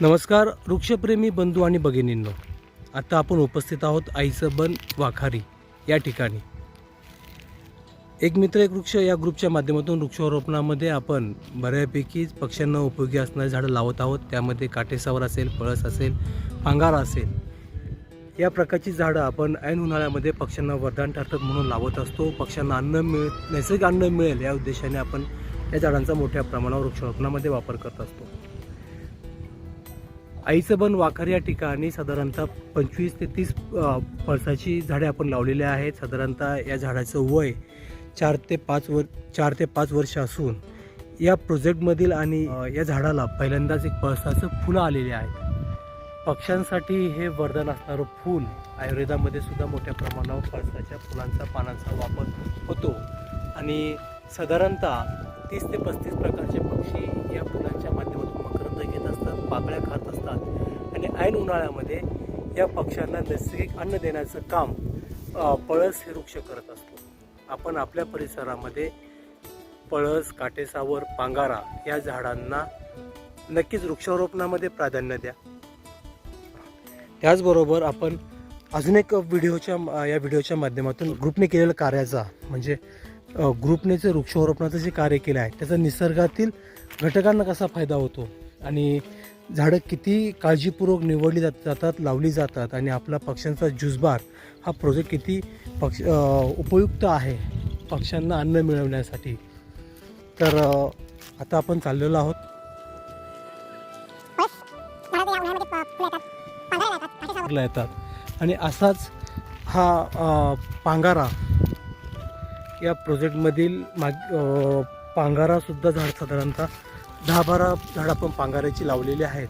नमस्कार वृक्षप्रेमी बंधू आणि भगिनींनो. आता आपण उपस्थित आहोत आईचं बन वाखारी या ठिकाणी. एक मित्र एक वृक्ष या ग्रुपच्या माध्यमातून वृक्षारोपणामध्ये आपण बऱ्यापैकी पक्ष्यांना उपयोगी असणारी झाडं लावत आहोत. त्यामध्ये काटेसावर असेल पळस असेल पांगारा असेल या प्रकारची झाडं आपण ऐन उन्हाळ्यामध्ये पक्ष्यांना वरदान ठरतात म्हणून लावत असतो. पक्ष्यांना अन्न मिळ नैसर्गिक अन्न मिळेल या उद्देशाने आपण या झाडांचा मोठ्या प्रमाणावर वृक्षारोपणामध्ये वापर करत असतो. आईचं वाखर या ठिकाणी साधारणतः पंचवीस ते तीस पळसाची झाडे आपण लावलेली आहेत. साधारणतः या झाडाचं वय चार ते पाच वर चार ते पाच वर्ष असून या प्रोजेक्टमधील आणि या झाडाला पहिल्यांदाच एक पळसाचं फुलं आलेली आहेत. पक्ष्यांसाठी हे वरदान असणारं फूल आयुर्वेदामध्ये सुद्धा मोठ्या प्रमाणावर पळसाच्या फुलांचा पानांचा वापर होतो. आणि साधारणतः तीस ते पस्तीस प्रकारचे पक्षी या फुलांच्या पाकळ्या खात असतात. आणि ऐन उन्हाळ्यामध्ये या पक्ष्यांना नैसर्गिक अन्न देण्याचं काम पळस हे वृक्ष करत असतो. आपण आपल्या परिसरामध्ये पळस काटेसावर पांगारा या झाडांना नक्कीच वृक्षारोपणामध्ये प्राधान्य द्या. त्याचबरोबर आपण अजून एक व्हिडिओच्या या व्हिडिओच्या माध्यमातून ग्रुपने केलेल्या कार्याचा म्हणजे ग्रुपने जे वृक्षारोपणाचं जे कार्य केलं आहे त्याचा निसर्गातील घटकांना कसा फायदा होतो? आणि झाडं किती काळजीपूर्वक निवडली जात जातात लावली जातात आणि आपला पक्ष्यांचा जुजबार हा प्रोजेक्ट किती पक्ष उपयुक्त आहे पक्ष्यांना अन्न मिळवण्यासाठी. तर आता आपण चाललेलो आहोत. येतात आणि असाच हा पांगारा या प्रोजेक्टमधील माग पांगारासुद्धा झाड साधारणतः दहा बारा झाडं आपण पांगाराची लावलेली आहेत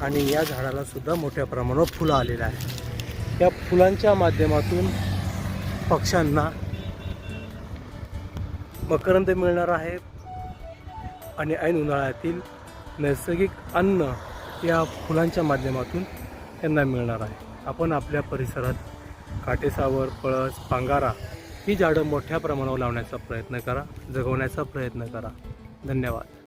आणि या झाडाला सुद्धा मोठ्या प्रमाणावर फुलं आलेली आहेत. या फुलांच्या माध्यमातून पक्ष्यांना मकरंद मिळणार आहे आणि ऐन उन्हाळ्यातील नैसर्गिक अन्न या फुलांच्या माध्यमातून त्यांना मिळणार आहे. आपण आपल्या परिसरात काटेसावर पळस पांगारा ही झाडं मोठ्या प्रमाणावर लावण्याचा प्रयत्न करा जगवण्याचा प्रयत्न करा. धन्यवाद.